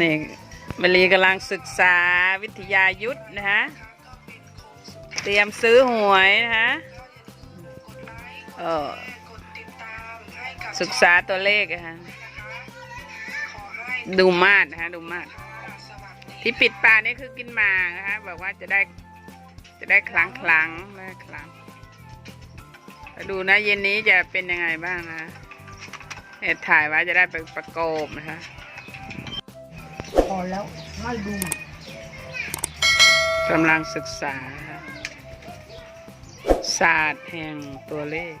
นี่มลีกำลังศึกษาวิทยายุทธนะฮะ เตรียมซื้อหวยนะฮะเออศึกษาตัวเลขอะฮะ ดูมาดนะฮะ ดูมาด ที่ปิดปากนี่คือกินหมากนะคะบอกว่าจะได้จะได้คลังคลังได้คลังแล้วดูนะเย็นนี้จะเป็นยังไงบ้างนะเอ็ดถ่ายไว้จะได้ไปประกอบนะคะ พอแล้วไม่ดูกำลังศึกษา ศาสตร์แห่งตัวเลข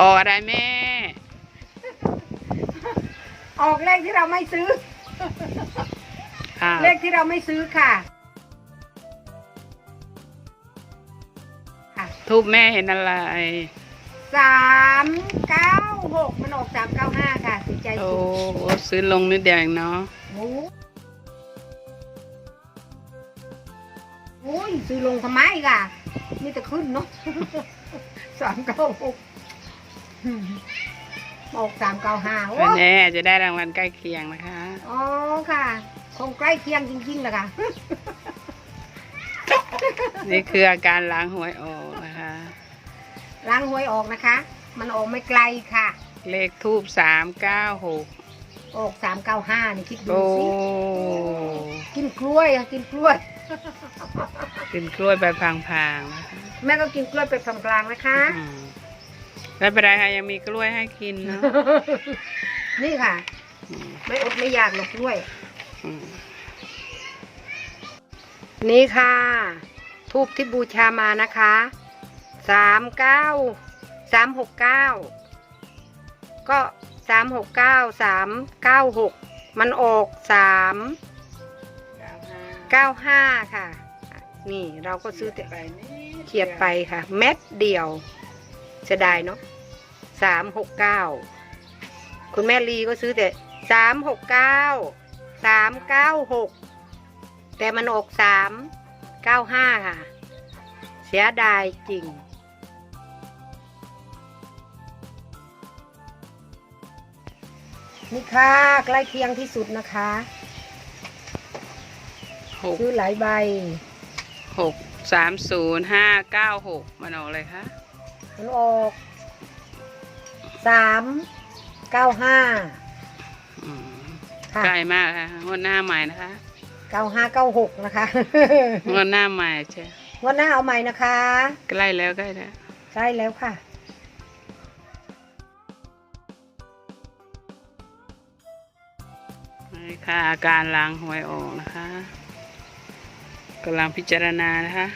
ออกอะไรแม่ ออกเลขที่เราไม่ซื้ออ่าเลขที่เราไม่ซื้อค่ะ ทูบแม่เห็นอะไร สามเก้าหกมันออกสามเก้าห้าค่ะสีใจโอ้สุดซื้อลงนิดเดียวเองเนาะโอ้โอ้ยซื้อลงทำไมก่ะนี่จะขึ้นเนาะ สามเก้าหกออกสามเก้าห้าโอ้แน่จะได้รางวัลใกล้เคียงนะคะ อ๋อค่ะคงใกล้เคียงจริงๆแหละค่ะ นี่คืออาการล้างหวยออกนะคะ ล้างหวยออกนะคะ มันออกไม่ไกลค่ะ เลขทูบสามเก้าหกออกสามเก้าห้านี่คิดดูโอ้สิกินกล้วยอะกินกล้วย กินกล้วยไปพางๆนะคะแม่ก็กินกล้วยไปกลางๆนะคะ อืมไม่เป็นไรค่ะยังมีกล้วยให้กินเนาะนี่ค่ะ อืมไม่อดไม่อยากหรอกกล้วย อืมนี่ค่ะ ทูบที่บูชามานะคะ สามเก้าสามหกเก้าก็สามหกเก้าสามเก้าหกมันออกสามเก้าห้าค่ะ นี่เราก็ซื้อแต่ไปนี่เขียดไปค่ะ เม็ดเดียวเสียดายเนาะสามหกเก้าคุณแม่ลีก็ซื้อแต่สามหกเก้าสามเก้าหกแต่มันออกสามเก้าห้าค่ะ เสียดายจริง นี่ค่ะใกล้เคียงที่สุดนะคะหกซื้อหลายใบหกสามศูนย์ห้าเก้าหกมันออกเลยคะมันออกสามเก้าห้าอืมค่ะใกล้มากค่ะงวดหน้าใหม่นะคะเก้าห้าเก้าหกนะคะงวดหน้าใหม่ใช่งวันหน้าเอาใหม่นะคะ ใกล้แล้วใกล้แล้วใช่แล้วค่ะ นี่ค่ะอาการล้างหวยออกนะคะกำลังพิจารณานะคะ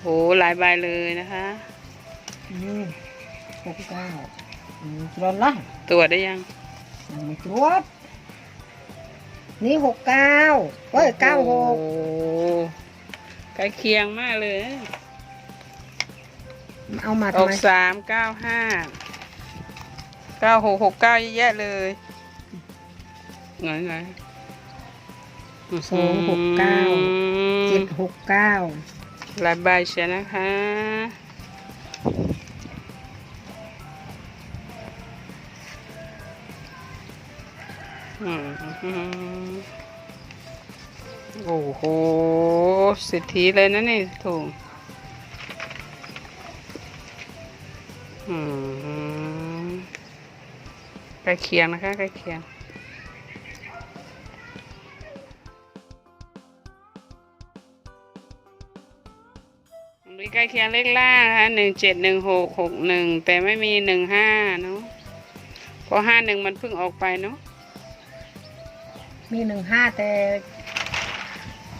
โหหลายใบเลยนะคะนี่หกเก้าร้อนละตรวจได้ยังยังไม่ตรวจนี่หกเก้าเอ้ยเก้าหกโอ้ใกล้เคียงมากเลย เอามาอทำอกไมสามเก้าห้าเก้าหกหกเก้าเยอะแยะเลย ไงไงสองหกเก้าเจ็ดหกเก้าหลายใบเชียวนะคะอืมโอ้โหสิทธิเลยนะนี่ถูกอืมใกล้เคียงนะคะใกล้เคียง มีใกล้เคียงเลขล่างนะคะหนึ่งเจ็ดหนึ่งหกหกหนึ่งแต่ไม่มีหนึ่งห้าเนาะเพราะห้าหนึ่งมันเพิ่งออกไปเนาะมีหนึ่งห้าแต่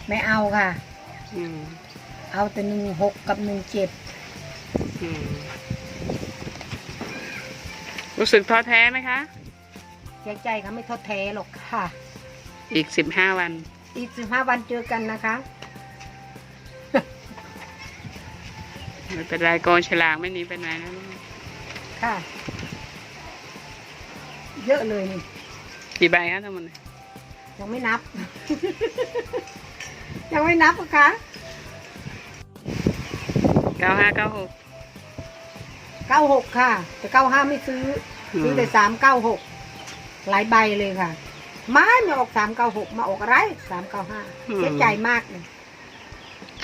ไม่เอาค่ะ อืมเอาแต่หนึ่งหกกับหนึ่งเจ็ดอืมรู้สึกท้อแท้ไหมคะใจใจค่ะไม่ท้อแท้หรอกค่ะ อีกสิบห้าวัน อีกสิบห้าวันเจอกันนะคะ ไม่เป็นไรกองฉลากไม่หนีไปไหนนะลูกค่ะ เยอะเลยนี่กี่ใบคะทั้งหมดเนี่ยยังไม่นับ ยังไม่นับอะคะเก้าห้าเก้าหกเก้าหกค่ะ แต่เก้าห้าไม่ซื้อ ซื้อแต่สามเก้าหกหลายใบเลยค่ะ ไม่ไม่ออกสามเก้าหกมาออกอะไรสามเก้าห้าเสียใจมากเลย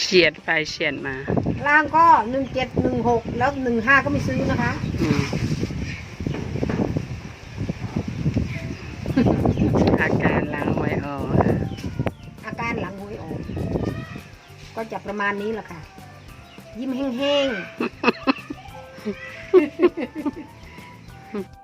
เฉียดไปเฉียดมา ล่างก็หนึ่งเจ็ดหนึ่งหกแล้วหนึ่งห้าก็ไม่ซื้อนะคะ อืมอาการล้างไว้ออกค่ะอาการหลังหวยออกก็จะประมาณนี้แหละค่ะ ยิ้มแห้งๆ